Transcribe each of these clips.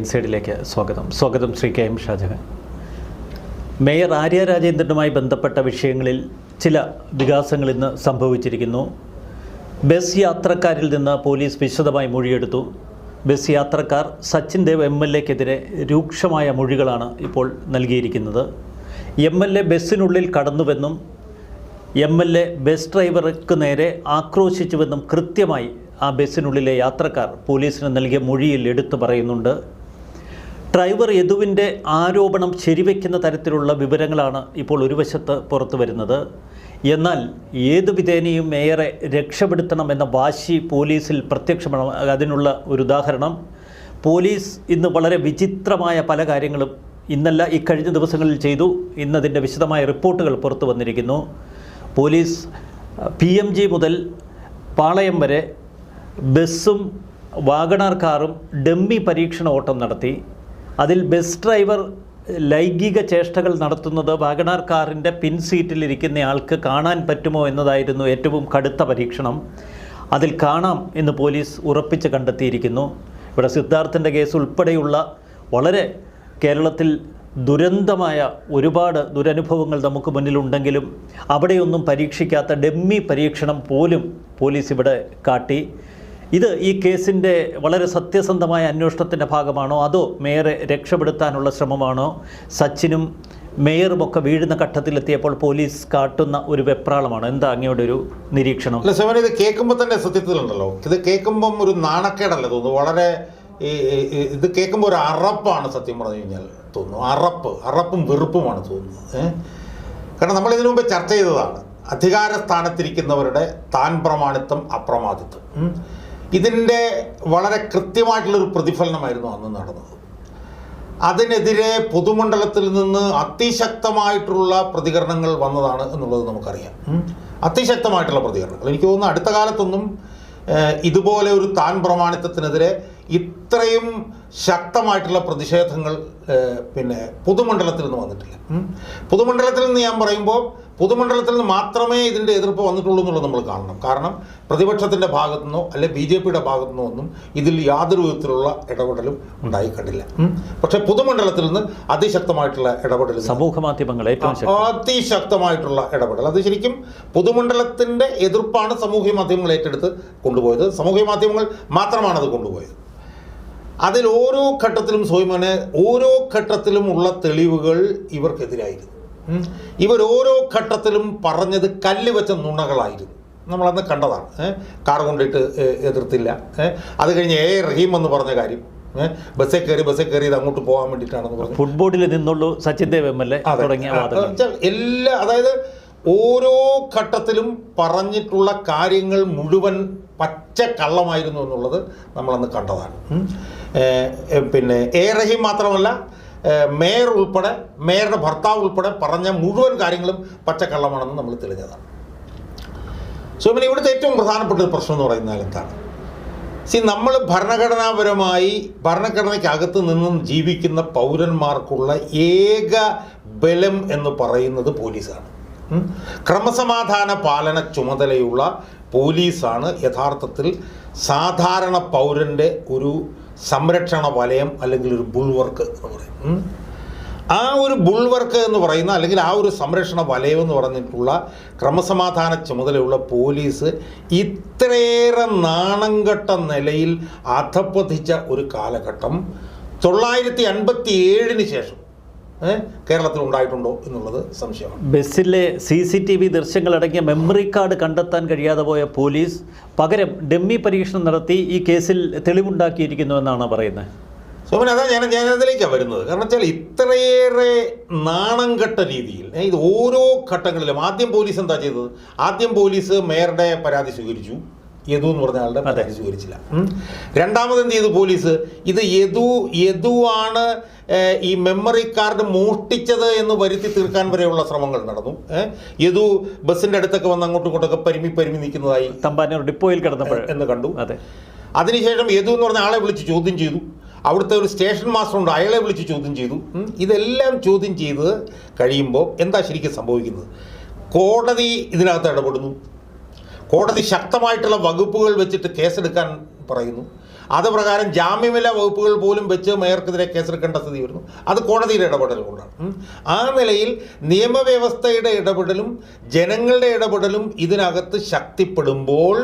ഇൻസൈഡിലേക്ക് സ്വാഗതം. സ്വാഗതം Shri K M Shajahan. Mayor Arya രാജേന്ദ്രനുമായി ബന്ധപ്പെട്ട വിഷയങ്ങളിൽ ചില വികാസങ്ങൾ ഇന്ന് സംഭവിച്ചിരിക്കുന്നു. ബസ് യാത്രക്കാരിൽ നിന്ന് പോലീസ് വിശദമായി മൊഴിയെടുത്തു. ബസ് യാത്രക്കാർ സച്ചിൻ ദേവ് എം എൽ എക്കെതിരെ രൂക്ഷമായ മൊഴികളാണ് ഇപ്പോൾ നൽകിയിരിക്കുന്നത്. എം എൽ എ ബസ്സിനുള്ളിൽ കടന്നുവെന്നും എം എൽ എ ബസ് ഡ്രൈവർക്ക് നേരെ ആക്രോശിച്ചുവെന്നും കൃത്യമായി ആ ബസ്സിനുള്ളിലെ യാത്രക്കാർ പോലീസിന് നൽകിയ മൊഴിയിൽ എടുത്തു പറയുന്നുണ്ട്. ഡ്രൈവർ യദുവിന്റെ ആരോപണം ശരിവെക്കുന്ന തരത്തിലുള്ള വിവരങ്ങളാണ് ഇപ്പോൾ ഒരു വശത്ത് പുറത്തു വരുന്നത്. എന്നാൽ ഏത് വിധേനയും മേയറെ രക്ഷപ്പെടുത്തണമെന്ന വാശി പോലീസിൽ പ്രത്യക്ഷമാണ്. അതിനുള്ള ഒരു ഉദാഹരണം പോലീസ് ഇന്ന് വളരെ വിചിത്രമായ പല കാര്യങ്ങളും ഇന്നല്ല ഇക്കഴിഞ്ഞ ദിവസങ്ങളിൽ ചെയ്തു. ഇന്നതിന്റെ വിശദമായ റിപ്പോർട്ടുകൾ പുറത്തു വന്നിരിക്കുന്നു. പോലീസ് പി എം ജി മുതൽ പാളയം വരെ ബസ്സും വാഗണാർ കാറും ഡമ്മി പരീക്ഷണ ഓട്ടം നടത്തി. അതിൽ ബസ് ഡ്രൈവർ ലൈംഗിക ചേഷ്ടകൾ നടത്തുന്നത് വാഗണാർ കാറിന്റെ പിൻ സീറ്റിലിരിക്കുന്ന ആൾക്ക് കാണാൻ പറ്റുമോ എന്നതായിരുന്നു ഏറ്റവും കടുത്ത പരീക്ഷണം. അതിൽ കാണാം എന്ന് പോലീസ് ഉറപ്പിച്ച് കണ്ടെത്തിയിരിക്കുന്നു. ഇവിടെ സിദ്ധാർത്ഥന്റെ കേസ് ഉൾപ്പെടെയുള്ള വളരെ കേരളത്തിൽ ദുരന്തമായ ഒരുപാട് ദുരനുഭവങ്ങൾ നമുക്ക് മുന്നിലുണ്ടെങ്കിലും അവിടെയൊന്നും പരീക്ഷിക്കാത്ത ഡെമ്മി പരീക്ഷണം പോലും പോലീസ് ഇവിടെ കാട്ടി. ഇത് ഈ കേസിന്റെ വളരെ സത്യസന്ധമായ അന്വേഷണത്തിന്റെ ഭാഗമാണോ? അതോ മേയറെ രക്ഷപ്പെടുത്താനുള്ള ശ്രമമാണോ? സച്ചിനും മേയറുമൊക്കെ വീഴുന്ന ഘട്ടത്തിലെത്തിയപ്പോൾ പോലീസ് കാട്ടുന്ന ഒരു വെപ്രാളമാണ്. എന്താ അങ്ങയുടെ ഒരു നിരീക്ഷണം? അല്ല ശിവൻ ഇത് കേൾക്കുമ്പോൾ തന്നെ സത്യത്തിലുണ്ടല്ലോ. ഇത് കേൾക്കുമ്പം ഒരു നാണക്കേടല്ലേ തോന്നുന്നു? വളരെ ഇത് കേൾക്കുമ്പോൾ ഒരു അറപ്പാണ് സത്യം പറഞ്ഞു കഴിഞ്ഞാൽ തോന്നുന്നു. അറപ്പ് അറപ്പും വെറുപ്പുമാണ് തോന്നുന്നത് കാരണം നമ്മൾ ഇതിനു മുമ്പ് ചർച്ച ചെയ്തതാണ്. അധികാര സ്ഥാനത്തിരിക്കുന്നവരുടെ താൻ പ്രമാണിത്വം അപ്രമാദിത്വം. ഇതിന്റെ വളരെ കൃത്യമായിട്ടുള്ളൊരു പ്രതിഫലനമായിരുന്നു അന്ന് നടന്നത് അതിനെതിരെ പൊതുമണ്ഡലത്തിൽ നിന്ന് അതിശക്തമായിട്ടുള്ള പ്രതികരണങ്ങൾ വന്നതാണ് എന്നുള്ളത് നമുക്കറിയാം. അതിശക്തമായിട്ടുള്ള പ്രതികരണങ്ങൾ എനിക്ക് തോന്നുന്നു അടുത്ത കാലത്തൊന്നും ഇതുപോലെ ഒരു താൻ പ്രമാണിത്വത്തിനെതിരെ ഇത്രയും ശക്തമായിട്ടുള്ള പ്രതിഷേധങ്ങൾ പിന്നെ പൊതുമണ്ഡലത്തിൽ നിന്ന് വന്നിട്ടില്ല. പൊതുമണ്ഡലത്തിൽ നിന്ന് ഞാൻ പറയുമ്പോൾ പൊതുമണ്ഡലത്തിൽ നിന്ന് മാത്രമേ ഇതിന്റെ എതിർപ്പ് വന്നിട്ടുള്ളൂ എന്നുള്ളത് നമ്മൾ കാണണം. കാരണം പ്രതിപക്ഷത്തിന്റെ ഭാഗത്തു നിന്നോ അല്ലെ ബി ജെ പിയുടെ ഭാഗത്തു നിന്നോ ഒന്നും ഇതിൽ യാതൊരു വിധത്തിലുള്ള ഇടപെടലും ഉണ്ടായി കണ്ടില്ല. പക്ഷേ പൊതുമണ്ഡലത്തിൽ നിന്ന് അതിശക്തമായിട്ടുള്ള ഇടപെടൽ സമൂഹ മാധ്യമങ്ങൾ അതിശക്തമായിട്ടുള്ള ഇടപെടൽ. അത് ശരിക്കും പൊതുമണ്ഡലത്തിന്റെ എതിർപ്പാണ് സാമൂഹ്യ മാധ്യമങ്ങൾ ഏറ്റെടുത്ത് കൊണ്ടുപോയത്. സമൂഹ മാധ്യമങ്ങൾ മാത്രമാണ് അത് കൊണ്ടുപോയത്. അതിൽ ഓരോ ഘട്ടത്തിലും സ്വയമനെ ഓരോ ഘട്ടത്തിലും ഉള്ള തെളിവുകൾ ഇവർക്കെതിരായിരുന്നു. ഇവർ ഓരോ ഘട്ടത്തിലും പറഞ്ഞത് കല്ല് വെച്ച നുണകളായിരുന്നു. നമ്മളന്ന് കണ്ടതാണ്? കാർ കൊണ്ടിട്ട് എതിർത്തില്ല? അത് കഴിഞ്ഞ് എ റഹീം എന്ന് പറഞ്ഞ കാര്യം. ബസ്സേ ബസ്സിൽ കയറി ബസ്സിൽ കയറി ഇത് അങ്ങോട്ട് പോകാൻ വേണ്ടിയിട്ടാണെന്ന് പറഞ്ഞു. ഫുട്ബോളിൽ നിന്നുള്ളൂ Sachin Dev M L A തുടങ്ങിയ എല്ലാ അതായത് ഓരോ ഘട്ടത്തിലും പറഞ്ഞിട്ടുള്ള കാര്യങ്ങൾ മുഴുവൻ പച്ച കള്ളമായിരുന്നു എന്നുള്ളത് നമ്മളന്ന് കണ്ടതാണ്. പിന്നെ എ റഹീം മാത്രമല്ല മേയർ ഉൾപ്പെടെ മേയറുടെ ഭർത്താവ് ഉൾപ്പെടെ പറഞ്ഞ മുഴുവൻ കാര്യങ്ങളും പച്ചക്കള്ളമാണെന്ന് നമ്മൾ തെളിഞ്ഞതാണ്. സോ പിന്നെ ഇവിടുത്തെ ഏറ്റവും പ്രധാനപ്പെട്ട ഒരു പ്രശ്നം എന്ന് പറയുന്നത് എന്താണ്? സി നമ്മൾ ഭരണഘടനാപരമായി ഭരണഘടനയ്ക്കകത്ത് നിന്നും ജീവിക്കുന്ന പൗരന്മാർക്കുള്ള ഏക ബലം എന്ന് പറയുന്നത് പോലീസാണ്. ക്രമസമാധാന പാലന ചുമതലയുള്ള പോലീസാണ് യഥാർത്ഥത്തിൽ സാധാരണ പൗരന്റെ ഒരു സംരക്ഷണ വലയം അല്ലെങ്കിൽ ഒരു ബുൾവർക്ക് എന്ന് പറയും. ആ ഒരു ബുൾവർക്ക് എന്ന് പറയുന്ന അല്ലെങ്കിൽ ആ ഒരു സംരക്ഷണ വലയം എന്ന് പറഞ്ഞിട്ടുള്ള ക്രമസമാധാന ചുമതലയുള്ള പോലീസ് ഇത്രയേറെ നാണംകെട്ട നിലയിൽ അധപ്പതിച്ച ഒരു കാലഘട്ടം തൊള്ളായിരത്തി അൻപത്തി ഏഴിന് ശേഷം. കേരളത്തിൽ ഉണ്ടായിട്ടുണ്ടോ എന്നുള്ളത് സംശയമാണ്. ബസ്സിലെ സി സി ടി വി ദൃശ്യങ്ങളടങ്ങിയ മെമ്മറി കാർഡ് കണ്ടെത്താൻ കഴിയാതെ പോയ പോലീസ് പകരം ഡെമ്മി പരീക്ഷണം നടത്തി ഈ കേസിൽ തെളിവുണ്ടാക്കിയിരിക്കുന്നു എന്നാണ് പറയുന്നത്. സോമൻ അതാ ഞാൻ ഞാനതിലേക്കാണ് വരുന്നത്. കാരണം വെച്ചാൽ ഇത്രയേറെ നാണം കെട്ട രീതിയിൽ ഇത് ഓരോ ഘട്ടങ്ങളിലും ആദ്യം പോലീസ് എന്താ ചെയ്തത്? ആദ്യം പോലീസ് മേയറുടെ പരാതി സ്വീകരിച്ചു. യദു എന്ന് പറഞ്ഞ ആളുടെ പരാതി സ്വീകരിച്ചില്ല. രണ്ടാമത് എന്ത് ചെയ്തു പോലീസ്? ഇത് യദു യദുവാണ് ഈ മെമ്മറി കാർഡ് മോഷ്ടിച്ചത് എന്ന് വരുത്തി തീർക്കാൻ വരെയുള്ള ശ്രമങ്ങൾ നടന്നു. യദു ബസ്സിന്റെ അടുത്തൊക്കെ വന്ന് അങ്ങോട്ടും ഇങ്ങോട്ടൊക്കെ പരിമി പരിമി നിൽക്കുന്നതായി തമ്പാനൂർ ഡിപ്പോയിൽ കിടന്നപ്പോൾ. എന്ന് കണ്ടു. അതെ. അതിനുശേഷം യദു എന്ന് പറഞ്ഞ ആളെ വിളിച്ച് ചോദ്യം ചെയ്തു. അവിടുത്തെ ഒരു സ്റ്റേഷൻ മാസ്റ്റർ ഉണ്ട് അയാളെ വിളിച്ച് ചോദ്യം ചെയ്തു. ഇതെല്ലാം ചോദ്യം ചെയ്ത് കഴിയുമ്പോൾ എന്താ ശരിക്കും സംഭവിക്കുന്നത്? കോടതി ഇതിനകത്ത് ഇടപെടുന്നു. കോടതി ശക്തമായിട്ടുള്ള വകുപ്പുകൾ വെച്ചിട്ട് കേസെടുക്കാൻ പറയുന്നു. അത് പ്രകാരം ജാമ്യമില്ല വകുപ്പുകൾ പോലും വെച്ച് മേയർക്കെതിരെ കേസെടുക്കേണ്ട സ്ഥിതി വരുന്നു അത് കോടതിയുടെ ഇടപെടൽ കൊണ്ടാണ്. ആ നിലയിൽ നിയമവ്യവസ്ഥയുടെ ഇടപെടലും ജനങ്ങളുടെ ഇടപെടലും ഇതിനകത്ത് ശക്തിപ്പെടുമ്പോൾ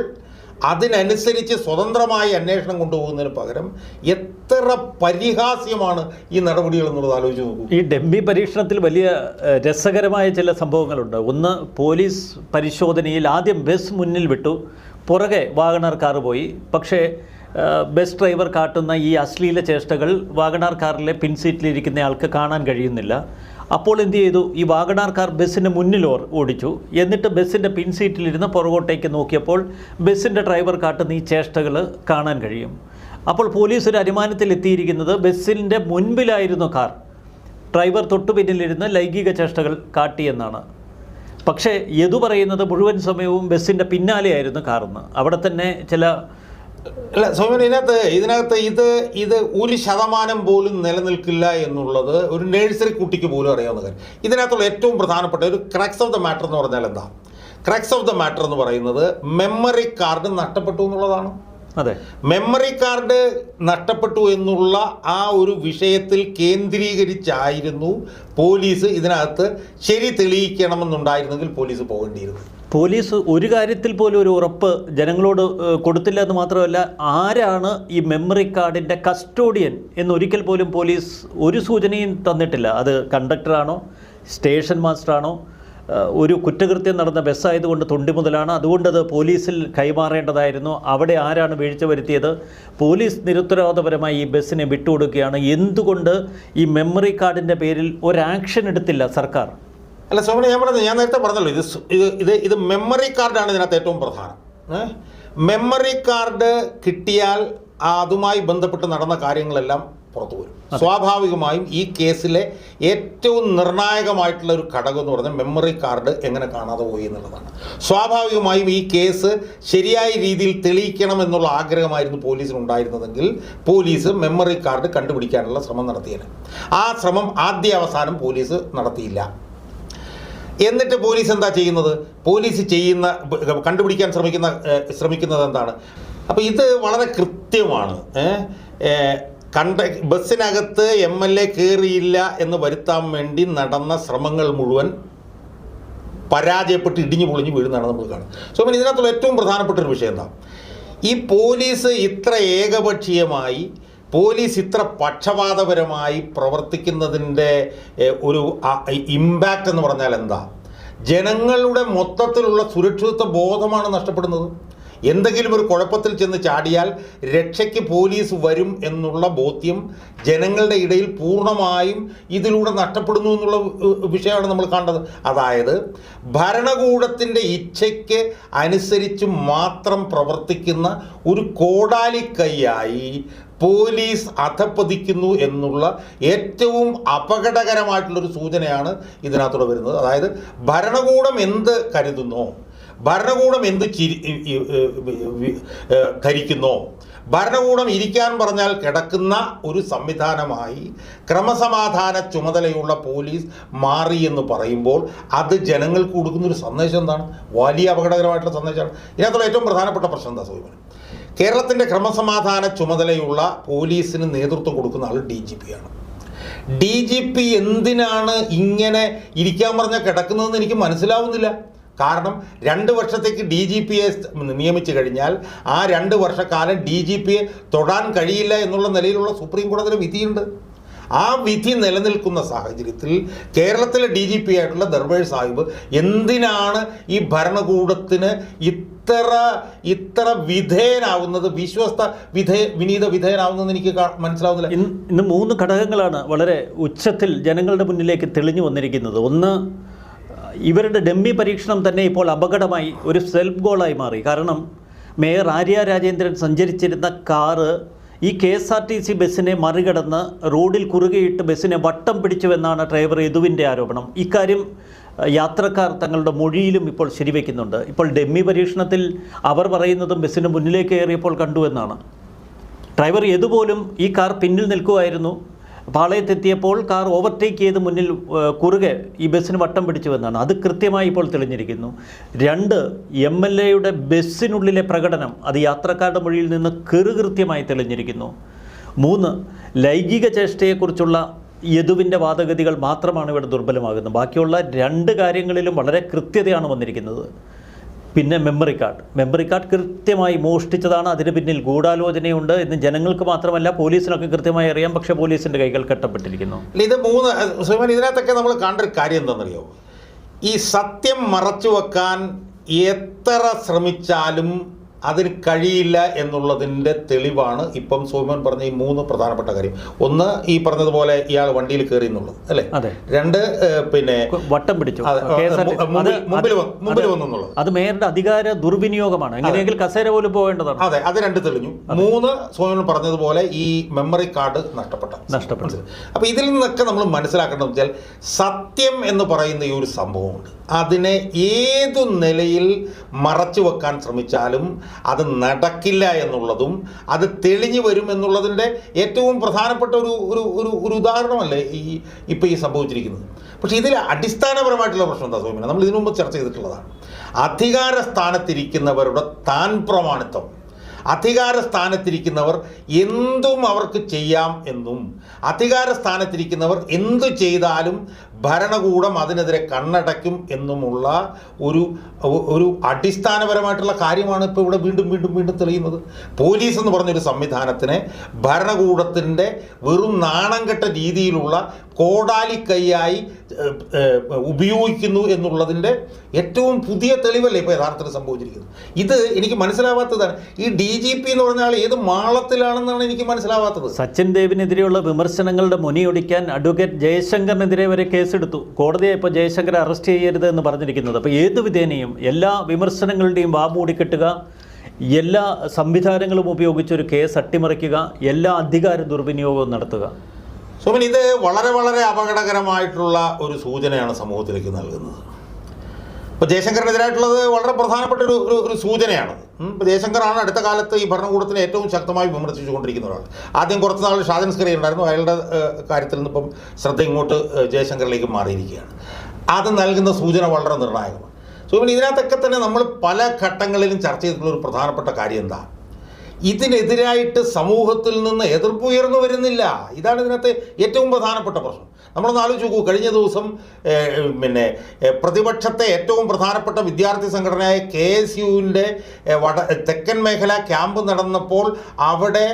അതിനനുസരിച്ച് സ്വതന്ത്രമായ അന്വേഷണം കൊണ്ടുപോകുന്നതിന് പകരം എത്ര പരിഹാസ്യമാണ് ഈ നടപടികൾ എന്നുള്ളത് ആലോചിച്ച് നോക്കൂ. ഈ ഡെമ്മി പരീക്ഷണത്തിൽ വലിയ രസകരമായ ചില സംഭവങ്ങളുണ്ട്. ഒന്ന് പോലീസ് പരിശോധനയിൽ ആദ്യം ബസ് മുന്നിൽ വിട്ടു. പുറകെ വാഗണർ കാർ പോയി. പക്ഷേ ബസ് ഡ്രൈവർ കാട്ടുന്ന ഈ അശ്ലീല ചേഷ്ടകൾ വാഗണാർ കാറിലെ പിൻസീറ്റിലിരിക്കുന്ന ആൾക്ക് കാണാൻ കഴിയുന്നില്ല. അപ്പോൾ എന്ത് ചെയ്തു? ഈ വാഗണാർ കാർ ബസ്സിന് മുന്നിൽ ഓടിച്ചു. എന്നിട്ട് ബസ്സിന്റെ പിൻസീറ്റിലിരുന്ന് പുറകോട്ടേക്ക് നോക്കിയപ്പോൾ ബസ്സിന്റെ ഡ്രൈവർ കാട്ടുന്ന ഈ ചേഷ്ടകൾ കാണാൻ കഴിയും. അപ്പോൾ പോലീസ് ഒരു അനുമാനത്തിൽ എത്തിയിരിക്കുന്നത് ബസ്സിന്റെ മുൻപിലായിരുന്നു കാർ. ഡ്രൈവർ തൊട്ടു പിന്നിലിരുന്ന് ലൈംഗിക ചേഷ്ടകൾ കാട്ടിയെന്നാണ്. പക്ഷേ യദു പറയുന്നത് മുഴുവൻ സമയവും ബസ്സിന്റെ പിന്നാലെയായിരുന്നു കാർന്ന് അവിടെ തന്നെ ചില അല്ല സോമൻ ഇതിനകത്ത് ഇതിനകത്ത് ഇത് ഇത് ഒരു ശതമാനം പോലും നിലനിൽക്കില്ല എന്നുള്ളത് ഒരു നേഴ്സറി കുട്ടിക്ക് പോലും അറിയാവുന്ന കാര്യം. ഇതിനകത്തുള്ള ഏറ്റവും പ്രധാനപ്പെട്ട ഒരു ക്രാക്സ് ഓഫ് ദ മാറ്റർ എന്ന് പറഞ്ഞാൽ എന്താ? ക്രാക്സ് ഓഫ് ദ മാറ്റർ എന്ന് പറയുന്നത് മെമ്മറി കാർഡ് നഷ്ടപ്പെട്ടു എന്നുള്ളതാണ്. അതെ. മെമ്മറി കാർഡ് നഷ്ടപ്പെട്ടു എന്നുള്ള ആ ഒരു വിഷയത്തിൽ കേന്ദ്രീകരിച്ചായിരുന്നു പോലീസ് ഇതിനകത്ത് ശരി തെളിയിക്കണമെന്നുണ്ടായിരുന്നെങ്കിൽ പോലീസ് പോകേണ്ടിയിരുന്നു. പോലീസ് ഒരു കാര്യത്തിൽ പോലും ഒരു ഉറപ്പ് ജനങ്ങളോട് കൊടുത്തില്ല എന്ന് മാത്രമല്ല ആരാണ് ഈ മെമ്മറി കാർഡിന്റെ കസ്റ്റോഡിയൻ എന്നൊരിക്കൽ പോലും പോലീസ് ഒരു സൂചനയും തന്നിട്ടില്ല. അത് കണ്ടക്ടറാണോ സ്റ്റേഷൻ മാസ്റ്ററാണോ ഒരു കുറ്റകൃത്യം നടന്ന ബസ്സായതുകൊണ്ട് തൊണ്ടി മുതലാണ്. അതുകൊണ്ടത് അത് പോലീസിൽ കൈമാറേണ്ടതായിരുന്നു. അവിടെ ആരാണ് വീഴ്ച വരുത്തിയത്? പോലീസ് നിരുത്തരവാദപരമായി ഈ ബസ്സിനെ വിട്ടുകൊടുക്കുകയാണ്. എന്തുകൊണ്ട് ഈ മെമ്മറി കാർഡിന്റെ പേരിൽ ഒരാക്ഷൻ എടുത്തില്ല സർക്കാർ? അല്ല സോമന ഞാൻ പറഞ്ഞത് ഞാൻ നേരത്തെ പറഞ്ഞല്ലോ ഇത് ഇത് ഇത് ഇത് മെമ്മറി കാർഡാണ് ഇതിനകത്ത് ഏറ്റവും പ്രധാനം. മെമ്മറി കാർഡ് കിട്ടിയാൽ അതുമായി ബന്ധപ്പെട്ട് നടന്ന കാര്യങ്ങളെല്ലാം പുറത്തു വരും. സ്വാഭാവികമായും ഈ കേസിലെ ഏറ്റവും നിർണായകമായിട്ടുള്ള ഒരു ഘടകം എന്ന് പറഞ്ഞാൽ മെമ്മറി കാർഡ് എങ്ങനെ കാണാതെ പോയി എന്നുള്ളതാണ്. സ്വാഭാവികമായും ഈ കേസ് ശരിയായ രീതിയിൽ തെളിയിക്കണം എന്നുള്ള ആഗ്രഹമായിരുന്നു പോലീസിന് ഉണ്ടായിരുന്നതെങ്കിൽ പോലീസ് മെമ്മറി കാർഡ് കണ്ടുപിടിക്കാനുള്ള ശ്രമം നടത്തിയേനെ. ആ ശ്രമം ആദ്യ അവസാനം പോലീസ് നടത്തിയില്ല. എന്നിട്ട് പോലീസ് എന്താ ചെയ്യുന്നത്? പോലീസ് ചെയ്യുന്ന കണ്ടുപിടിക്കാൻ ശ്രമിക്കുന്ന ശ്രമിക്കുന്നത് എന്താണ്? അപ്പോൾ ഇത് വളരെ കൃത്യമാണ്. കണ്ട ബസ്സിനകത്ത് എം എൽ എ കയറിയില്ല എന്ന് വരുത്താൻ വേണ്ടി നടന്ന ശ്രമങ്ങൾ മുഴുവൻ പരാജയപ്പെട്ട് ഇടിഞ്ഞു പൊളിഞ്ഞു വീഴുന്നതാണ് നമ്മൾ കാണുന്നത്. സോ ഇതിനകത്തുള്ള ഏറ്റവും പ്രധാനപ്പെട്ട ഒരു വിഷയം എന്താ? ഈ പോലീസ് ഇത്ര ഏകപക്ഷീയമായി പോലീസ് ഇത്ര പക്ഷപാതപരമായി പ്രവർത്തിക്കുന്നതിന്റെ ഒരു ഇമ്പാക്റ്റ് എന്ന് പറഞ്ഞാൽ എന്താ? ജനങ്ങളുടെ മൊത്തത്തിലുള്ള സുരക്ഷിതത്വ ബോധമാണ് നഷ്ടപ്പെടുന്നത്. എന്തെങ്കിലും ഒരു കുഴപ്പത്തിൽ ചെന്ന് ചാടിയാൽ രക്ഷയ്ക്ക് പോലീസ് വരും എന്നുള്ള ബോധ്യം ജനങ്ങളുടെ ഇടയിൽ പൂർണമായും ഇതിലൂടെ നഷ്ടപ്പെടുന്നു എന്നുള്ള വിഷയമാണ് നമ്മൾ കണ്ടത്. അതായത് ഭരണകൂടത്തിന്റെ ഇച്ഛയ്ക്ക് അനുസരിച്ച് മാത്രം പ്രവർത്തിക്കുന്ന ഒരു കോടാലിക്കൈയായി പോലീസ് അധപ്പതിക്കുന്നു എന്നുള്ള ഏറ്റവും അപകടകരമായിട്ടുള്ളൊരു സൂചനയാണ് ഇതിനകത്തൂടെ വരുന്നത്. അതായത് ഭരണകൂടം എന്ത് കരുതുന്നോ ഭരണകൂടം എന്ത് ചിരി ധരിക്കുന്നോ ഭരണകൂടം ഇരിക്കാൻ പറഞ്ഞാൽ കിടക്കുന്ന ഒരു സംവിധാനമായി ക്രമസമാധാന ചുമതലയുള്ള പോലീസ് മാറി എന്ന് പറയുമ്പോൾ അത് ജനങ്ങൾക്ക് കൊടുക്കുന്നൊരു സന്ദേശം എന്താണ്? വലിയ അപകടകരമായിട്ടുള്ള സന്ദേശമാണ്. ഇതിനകത്തുള്ള ഏറ്റവും പ്രധാനപ്പെട്ട പ്രശ്നം എന്താ സോയിമൻ കേരളത്തിന്റെ ക്രമസമാധാന ചുമതലയുള്ള പോലീസിന് നേതൃത്വം കൊടുക്കുന്ന ആൾ ഡി ജി പി ആണ്. ഡി ജി പി എന്തിനാണ് ഇങ്ങനെ ഇരിക്കാൻ പറഞ്ഞ കിടക്കുന്നതെന്ന് എനിക്ക് മനസ്സിലാവുന്നില്ല. കാരണം രണ്ട് വർഷത്തേക്ക് ഡി ജി പിയെ നിയമിച്ചു കഴിഞ്ഞാൽ ആ രണ്ട് വർഷക്കാലം ഡി ജി പിയെ തൊടാൻ കഴിയില്ല എന്നുള്ള നിലയിലുള്ള സുപ്രീം കോടതിയുടെ വിധിയുണ്ട്. ആ വിധി നിലനിൽക്കുന്ന സാഹചര്യത്തിൽ കേരളത്തിലെ ഡി ജി പി ആയിട്ടുള്ള ദർബേഷ് സാഹിബ് എന്തിനാണ് ഈ ഭരണകൂടത്തിന് ഇത്ര ഇത്ര വിധേയനാവുന്നത് വിശ്വസ്ത വിധേ വിനീത വിധേയനാവുന്നതെന്ന് എനിക്ക് മനസ്സിലാവുന്നില്ല. ഇന്ന് മൂന്ന് ഘടകങ്ങളാണ് വളരെ ഉച്ചത്തിൽ ജനങ്ങളുടെ മുന്നിലേക്ക് തെളിഞ്ഞു വന്നിരിക്കുന്നത്. ഒന്ന് ഇവരുടെ ഡമ്മി പരീക്ഷണം തന്നെ ഇപ്പോൾ അപകടമായി ഒരു സെൽഫ് ഗോളായി മാറി. കാരണം മേയർ ആര്യ രാജേന്ദ്രൻ സഞ്ചരിച്ചിരുന്ന കാറ് ഈ K S R T C ബസ്സിനെ മറികടന്ന് റോഡിൽ കുറുകെയിട്ട് ബസ്സിനെ വട്ടം പിടിച്ചുവെന്നാണ് ഡ്രൈവർ യദുവിന്റെ ആരോപണം. ഇക്കാര്യം യാത്രക്കാർ തങ്ങളുടെ മൊഴിയിലും ഇപ്പോൾ ശരിവെക്കുന്നുണ്ട്. ഇപ്പോൾ ഡെമ്മി പരീക്ഷണത്തിൽ അവർ പറയുന്നതും ബസ്സിന് മുന്നിലേക്ക് കയറിയപ്പോൾ കണ്ടുവെന്നാണ് ഡ്രൈവർ ഏതുപോലും ഈ കാർ പിന്നിൽ നിൽക്കുമായിരുന്നു പാളയത്തെത്തിയപ്പോൾ കാർ ഓവർടേക്ക് ചെയ്ത് മുന്നിൽ കുറുകെ ഈ ബസ്സിന് വട്ടം പിടിച്ചുവെന്നാണ് അത് കൃത്യമായി ഇപ്പോൾ തെളിഞ്ഞിരിക്കുന്നു. രണ്ട് എം എൽ എയുടെ ബസ്സിനുള്ളിലെ പ്രകടനം അത് യാത്രക്കാരുടെ മൊഴിയിൽ നിന്ന് കൃകൃത്യമായി തെളിഞ്ഞിരിക്കുന്നു. മൂന്ന് ലൈംഗിക ചേഷ്ടയെക്കുറിച്ചുള്ള യദുവിന്റെ വാദഗതികൾ മാത്രമാണ് ഇവിടെ ദുർബലമാകുന്നത്. ബാക്കിയുള്ള രണ്ട് കാര്യങ്ങളിലും വളരെ കൃത്യതയാണ് വന്നിരിക്കുന്നത്. പിന്നെ മെമ്മറി കാർഡ് മെമ്മറി കാർഡ് കൃത്യമായി മോഷ്ടിച്ചതാണ്. അതിന് പിന്നിൽ ഗൂഢാലോചനയുണ്ട് എന്ന് ജനങ്ങൾക്ക് മാത്രമല്ല പോലീസിനൊക്കെ കൃത്യമായി അറിയാം. പക്ഷേ പോലീസിന്റെ കൈകൾ കെട്ടപ്പെട്ടിരിക്കുന്നു. ഇത് മൂന്ന് സുമൻ ഇതിനകത്തൊക്കെ നമ്മൾ കണ്ടൊരു കാര്യം എന്താണെന്നറിയോ? ഈ സത്യം മറച്ചു വെക്കാൻ എത്ര ശ്രമിച്ചാലും അതിന് കഴിയില്ല എന്നുള്ളതിന്റെ തെളിവാണ് ഇപ്പം സോമൻ പറഞ്ഞ ഈ മൂന്ന് പ്രധാനപ്പെട്ട കാര്യം. ഒന്ന് ഈ പറഞ്ഞതുപോലെ ഇയാൾ വണ്ടിയിൽ കയറി എന്നുള്ളത് അല്ലേ? രണ്ട് പിന്നെ വട്ടം പിടിച്ചു. അതെ, മുമ്പിൽ- വന്നു മേയറുടെ അധികാര ദുർവിനിയോഗമാണ്. എങ്ങനെയെങ്കിൽ കസേര പോലും പോകേണ്ടതാണ്. അതെ അത് രണ്ട് തെളിഞ്ഞു. മൂന്ന് സോമൻ പറഞ്ഞതുപോലെ ഈ മെമ്മറി കാർഡ് നഷ്ടപ്പെട്ട. നഷ്ടപ്പെട്ടു. അപ്പൊ ഇതിൽ നിന്നൊക്കെ നമ്മൾ മനസ്സിലാക്കേണ്ടതെന്ന് വെച്ചാൽ സത്യം എന്ന് പറയുന്ന ഈ ഒരു സംഭവമുണ്ട്. അതിനെ ഏതു നിലയിൽ മറച്ചു വെക്കാൻ ശ്രമിച്ചാലും അത് നടക്കില്ല എന്നുള്ളതും അത് തെളിഞ്ഞു വരും എന്നുള്ളതിന്റെ ഏറ്റവും പ്രധാനപ്പെട്ട ഒരു ഒരു ഒരു ഒരു ഉദാഹരണമല്ലേ ഈ ഇപ്പോൾ ഈ സംഭവിച്ചിരിക്കുന്നത് പക്ഷേ ഇതിൽ അടിസ്ഥാനപരമായിട്ടുള്ള പ്രശ്നം എന്താ സോമിന നമ്മൾ ഇതിനു മുമ്പ് ചർച്ച ചെയ്തിട്ടുള്ളതാണ്. അധികാര സ്ഥാനത്തിരിക്കുന്നവരുടെ താൻ പ്രമാണിത്വം. അധികാര സ്ഥാനത്തിരിക്കുന്നവർ എന്തും അവർക്ക് ചെയ്യാം എന്നും അധികാര സ്ഥാനത്തിരിക്കുന്നവർ എന്തു ചെയ്താലും ഭരണകൂടം അതിനെതിരെ കണ്ണടയ്ക്കും എന്നുമുള്ള ഒരു ഒരു അടിസ്ഥാനപരമായിട്ടുള്ള കാര്യമാണ് ഇപ്പോൾ ഇവിടെ വീണ്ടും വീണ്ടും വീണ്ടും തെളിയുന്നത്. പോലീസ് എന്ന് പറഞ്ഞൊരു സംവിധാനത്തിനെ ഭരണകൂടത്തിന്റെ വെറും നാണം കെട്ട രീതിയിലുള്ള കോടാലിക്കൈയായി ഉപയോഗിക്കുന്നു എന്നുള്ളതിന്റെ ഏറ്റവും പുതിയ തെളിവല്ലേ ഇപ്പോൾ യഥാർത്ഥത്തിൽ സംഭവിച്ചിരിക്കുന്നത്. ഇത് എനിക്ക് മനസ്സിലാവാത്തതാണ്. ഈ ഡി ജി പി എന്ന് പറഞ്ഞാൽ ഏത് മാളത്തിലാണെന്നാണ് എനിക്ക് മനസ്സിലാവാത്തത്. സച്ചിൻ ദേവിനെതിരെയുള്ള വിമർശനങ്ങളുടെ മുനിയൊടിക്കാൻ അഡ്വക്കേറ്റ് ജയശങ്കറിനെതിരെ വരെ കേസെടുത്തു. കോടതിയെ ഇപ്പോൾ ജയശങ്കർ അറസ്റ്റ് ചെയ്യരുത് എന്ന് പറഞ്ഞിരിക്കുന്നത്. അപ്പോൾ ഏത് വിധേനയും എല്ലാ വിമർശനങ്ങളുടെയും വാ മൂടിക്കെട്ടുക എല്ലാ സംവിധാനങ്ങളും ഉപയോഗിച്ചൊരു കേസ് അട്ടിമറിക്കുക എല്ലാ അധികാര ദുർവിനിയോഗവും നടത്തുക. സോമൻ ഇത് വളരെ വളരെ അപകടകരമായിട്ടുള്ള ഒരു സൂചനയാണ് സമൂഹത്തിലേക്ക് നൽകുന്നത്. ഇപ്പോൾ ജയശങ്കറിനെതിരായിട്ടുള്ളത് വളരെ പ്രധാനപ്പെട്ട ഒരു ഒരു സൂചനയാണ്. ജയശങ്കറാണ് അടുത്ത കാലത്ത് ഈ ഭരണകൂടത്തിന് ഏറ്റവും ശക്തമായി വിമർശിച്ചുകൊണ്ടിരിക്കുന്ന ഒരാൾ. ആദ്യം കുറച്ച് നാൾ ഷാജൻ സ്കറി ഉണ്ടായിരുന്നു. അയാളുടെ കാര്യത്തിൽ നിന്ന് ഇപ്പം ശ്രദ്ധ ഇങ്ങോട്ട് ജയശങ്കറിലേക്ക് മാറിയിരിക്കുകയാണ്. അത് നൽകുന്ന സൂചന വളരെ നിർണായകമാണ്. സോ പിന്നെ ഇതിനകത്തൊക്കെ തന്നെ നമ്മൾ പല ഘട്ടങ്ങളിലും ചർച്ച ചെയ്തിട്ടുള്ള ഒരു പ്രധാനപ്പെട്ട കാര്യം എന്താ? ഇതിനെതിരായിട്ട് സമൂഹത്തിൽ നിന്ന് എതിർപ്പ് ഉയർന്നു വരുന്നില്ല. ഇതാണ് ഇതിനകത്ത് ഏറ്റവും പ്രധാനപ്പെട്ട പ്രശ്നം. നമ്മളൊന്ന് ആലോചിച്ച് നോക്കൂ. കഴിഞ്ഞ ദിവസം പിന്നെ പ്രതിപക്ഷത്തെ ഏറ്റവും പ്രധാനപ്പെട്ട വിദ്യാർത്ഥി സംഘടനയായ കെ എസ് യുവിന്റെ വട തെക്കൻ മേഖല ക്യാമ്പ് നടന്നപ്പോൾ അവിടെ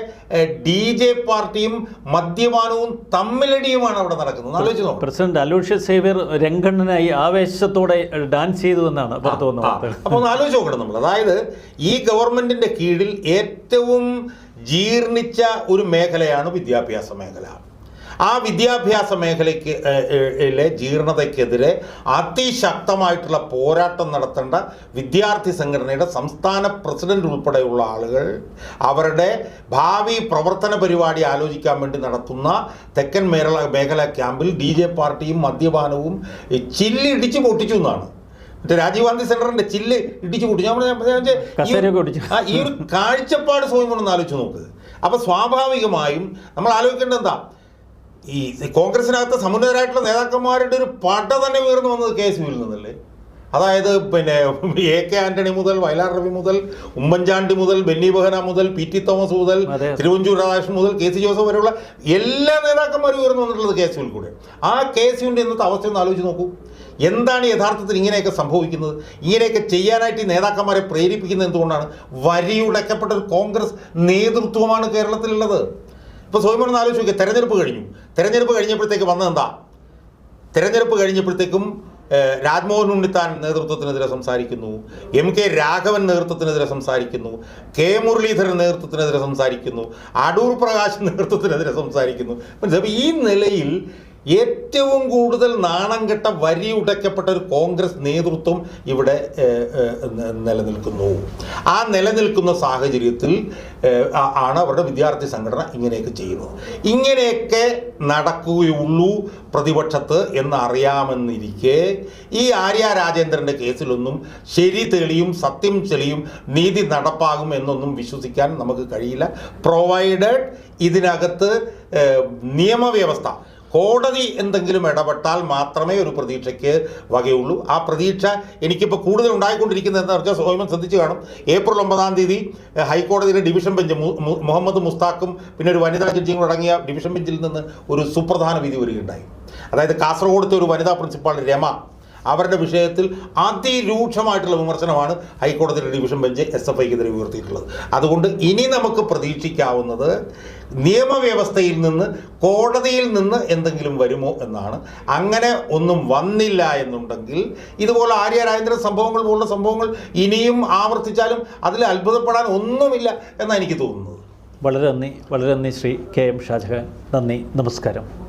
ഡി ജെ പാർട്ടിയും മദ്യപാനവും തമ്മിലടിയുമാണ് അവിടെ നടക്കുന്നത്. ആലോചിച്ച് നോക്കാം. പ്രസിഡന്റ് അലോഷ്യ സേവ്യർ രംഗണ്ണനായി ആവേശത്തോടെ ഡാൻസ് ചെയ്തു എന്നാണ് പുറത്തു അപ്പോൾ ഒന്ന് ആലോചിച്ച് നോക്കണം നമ്മൾ അതായത് ഈ ഗവൺമെന്റിന്റെ കീഴിൽ ഏറ്റവും ജീർണിച്ച ഒരു മേഖലയാണ് വിദ്യാഭ്യാസ മേഖല. ആ വിദ്യാഭ്യാസ മേഖലയ്ക്ക് ജീർണതയ്ക്കെതിരെ അതിശക്തമായിട്ടുള്ള പോരാട്ടം നടത്തേണ്ട വിദ്യാർത്ഥി സംഘടനയുടെ സംസ്ഥാന പ്രസിഡന്റ് ഉൾപ്പെടെയുള്ള ആളുകൾ അവരുടെ ഭാവി പ്രവർത്തന പരിപാടി ആലോചിക്കാൻ വേണ്ടി നടത്തുന്ന തെക്കൻ മേഖല മേഖല ക്യാമ്പിൽ ഡി ജെ പാർട്ടിയും മദ്യപാനവും ചില്ലി ഇടിച്ചു പൊട്ടിച്ചു എന്നാണ്. മറ്റേ രാജീവ് ഗാന്ധി സെന്ററിന്റെ ചില്ല് ഇടിച്ചു പൊട്ടിച്ചു. ഈ ഒരു- കാഴ്ചപ്പാട് സ്വയം ഒന്ന് ആലോചിച്ച് നോക്ക്. അപ്പൊ സ്വാഭാവികമായും നമ്മൾ ആലോചിക്കേണ്ടത് എന്താ? ഈ കോൺഗ്രസിനകത്ത് സമുന്നതരായിട്ടുള്ള നേതാക്കന്മാരുടെ ഒരു പട തന്നെ ഉയർന്നു വന്നത് കെ എസ് യുവിൽ നിന്നല്ലേ? അതായത് പിന്നെ എ കെ ആന്റണി മുതൽ വയലാർ രവി മുതൽ ഉമ്മൻചാണ്ടി മുതൽ ബെന്നി ബെഹന മുതൽ പി ടി തോമസ് മുതൽ. തിരുവഞ്ചൂർ രാധാകൃഷ്ണൻ മുതൽ കെ സി ജോസഫ് വരെയുള്ള എല്ലാ നേതാക്കന്മാരും ഉയർന്നു വന്നിട്ടുള്ളത് കെ എസ് യുവിൽ കൂടെ. ആ കെ എസ് യുവിന്റെ ഇന്നത്തെ അവസ്ഥ ഒന്ന് ആലോചിച്ച് നോക്കൂ. എന്താണ് യഥാർത്ഥത്തിൽ ഇങ്ങനെയൊക്കെ സംഭവിക്കുന്നത്? ഇങ്ങനെയൊക്കെ ചെയ്യാനായിട്ട് ഈ നേതാക്കന്മാരെ പ്രേരിപ്പിക്കുന്നത് എന്തുകൊണ്ടാണ്? വരിയുടക്കപ്പെട്ട ഒരു കോൺഗ്രസ് നേതൃത്വമാണ് കേരളത്തിലുള്ളത്. ഇപ്പോൾ ആലോചിച്ച് നോക്കിയാൽ തെരഞ്ഞെടുപ്പ് കഴിഞ്ഞു. തെരഞ്ഞെടുപ്പ് കഴിഞ്ഞപ്പോഴത്തേക്ക് വന്നതെന്താ തെരഞ്ഞെടുപ്പ് കഴിഞ്ഞപ്പോഴത്തേക്കും രാജ്മോഹൻ ഉണ്ണിത്താൻ നേതൃത്വത്തിനെതിരെ സംസാരിക്കുന്നു. എം കെ രാഘവൻ നേതൃത്വത്തിനെതിരെ സംസാരിക്കുന്നു. കെ മുരളീധരൻ നേതൃത്വത്തിനെതിരെ സംസാരിക്കുന്നു. അടൂർ പ്രകാശ് നേതൃത്വത്തിനെതിരെ സംസാരിക്കുന്നു? അപ്പോൾ ഈ നിലയിൽ ഏറ്റവും കൂടുതൽ നാണം കെട്ട വരി ഉടയ്ക്കപ്പെട്ട ഒരു കോൺഗ്രസ് നേതൃത്വം ഇവിടെ നിലനിൽക്കുന്നു. ആ നിലനിൽക്കുന്ന സാഹചര്യത്തിൽ ആണ് അവരുടെ വിദ്യാർത്ഥി സംഘടന ഇങ്ങനെയൊക്കെ ചെയ്യുന്നത്. ഇങ്ങനെയൊക്കെ നടക്കുകയുള്ളൂ പ്രതിപക്ഷത്ത് എന്നറിയാമെന്നിരിക്കെ ഈ ആര്യ രാജേന്ദ്രന്റെ കേസിലൊന്നും ശരി തെളിയും സത്യം തെളിയും നീതി നടപ്പാകും എന്നൊന്നും വിശ്വസിക്കാൻ നമുക്ക് കഴിയില്ല. പ്രൊവൈഡഡ് ഇതിനകത്ത് നിയമവ്യവസ്ഥ കോടതി എന്തെങ്കിലും ഇടപെട്ടാൽ മാത്രമേ ഒരു പ്രതീക്ഷയ്ക്ക് വകയുള്ളൂ. ആ പ്രതീക്ഷ എനിക്കിപ്പോൾ കൂടുതൽ ഉണ്ടായിക്കൊണ്ടിരിക്കുന്നത് എന്താ വെച്ചാൽ സ്വയം ശ്രദ്ധിച്ചു കാണും. ഏപ്രിൽ ഒമ്പതാം തീയതി ഹൈക്കോടതിയിലെ ഡിവിഷൻ ബെഞ്ച് മുഹമ്മദ് മുസ്താഖും പിന്നെ ഒരു വനിതാ ജഡ്ജിയും അടങ്ങിയ ഡിവിഷൻ ബെഞ്ചിൽ നിന്ന് ഒരു സുപ്രധാന വിധി വരികയുണ്ടായി. അതായത് കാസർഗോഡത്തെ ഒരു വനിതാ പ്രിൻസിപ്പാൾ രമ അവരുടെ വിഷയത്തിൽ അതിരൂക്ഷമായിട്ടുള്ള വിമർശനമാണ് ഹൈക്കോടതിയുടെ ഡിവിഷൻ ബെഞ്ച് എസ് എഫ് ഐക്കെതിരെ ഉയർത്തിയിട്ടുള്ളത്. അതുകൊണ്ട് ഇനി നമുക്ക് പ്രതീക്ഷിക്കാവുന്നത് നിയമവ്യവസ്ഥയിൽ നിന്ന് കോടതിയിൽ നിന്ന് എന്തെങ്കിലും വരുമോ എന്നാണ്. അങ്ങനെ ഒന്നും വന്നില്ല എന്നുണ്ടെങ്കിൽ ഇതുപോലെ ആര്യ രാജേന്ദ്രൻ സംഭവങ്ങൾ പോലുള്ള സംഭവങ്ങൾ ഇനിയും ആവർത്തിച്ചാലും അതിൽ അത്ഭുതപ്പെടാൻ ഒന്നുമില്ല എന്നാണ് എനിക്ക് തോന്നുന്നത്. വളരെ നന്ദി. വളരെ നന്ദി ശ്രീ കെ എം ഷാജഹാൻ. നന്ദി. നമസ്കാരം.